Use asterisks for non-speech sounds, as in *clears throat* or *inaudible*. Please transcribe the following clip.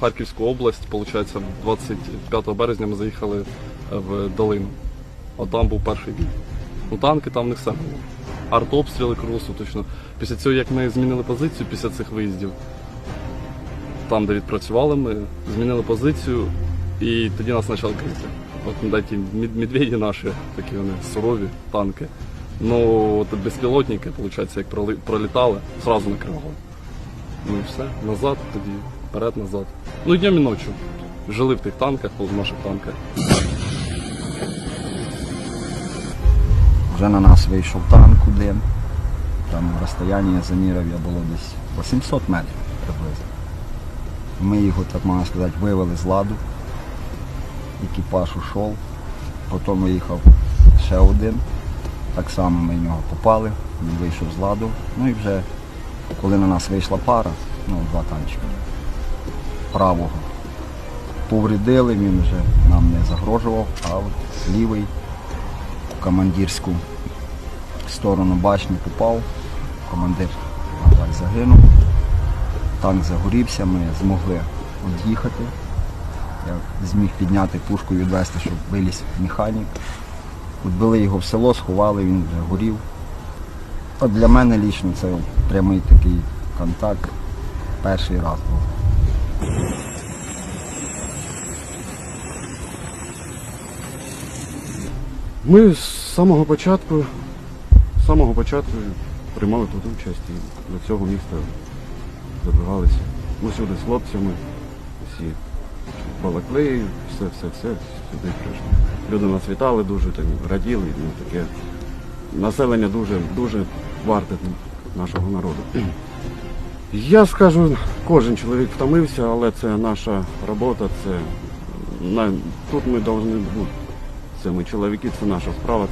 Харківську область. Получається, 25 березня ми заїхали в долину. От там був перший бій. Ну, танки там не все було. Артобстріли круглосуточно. Після цього, як ми змінили позицію після цих виїздів, там, де відпрацювали ми, змінили позицію, і тоді нас почали крити. От да, ті медведі наші, такі вони сурові танки. Ну, от безпілотники, виходить, як пролітали, зразу накривали. Ну і все, назад тоді, вперед, назад. Ну днем і ночі. Жили в тих танках, в наших танках. Вже на нас вийшов танк один. Там розстояння замірів я було десь 800 метрів приблизно. Ми його, так можна сказати, вивели з ладу. Екіпаж ушов. Потім виїхав ще один. Так само ми в нього попали, він вийшов з ладу. Ну і вже коли на нас вийшла пара, ну, два танчика правого. Повредили, він вже нам не загрожував, а от лівий в командирську сторону башні попав. Командир, на загинув. Танк загорівся, ми змогли від'їхати. Я зміг підняти пушку і відвести, щоб виліз механік. Відбили його в село, сховали, він вже горів. От для мене лічно це прямий такий контакт. Перший раз був. Ми з самого початку, з самого початку приймали тут участь і до цього міста добивалися. Ми сюди з хлопцями, всі балакли, все, все, все, сюди прийшли. Люди нас вітали дуже, так, раділи, ну таке. Населення дуже, дуже варте нашого народу. *clears throat* Я скажу, кожен чоловік втомився, але це наша робота, це тут ми повинні бути. Це ми чоловіки, це наша справа.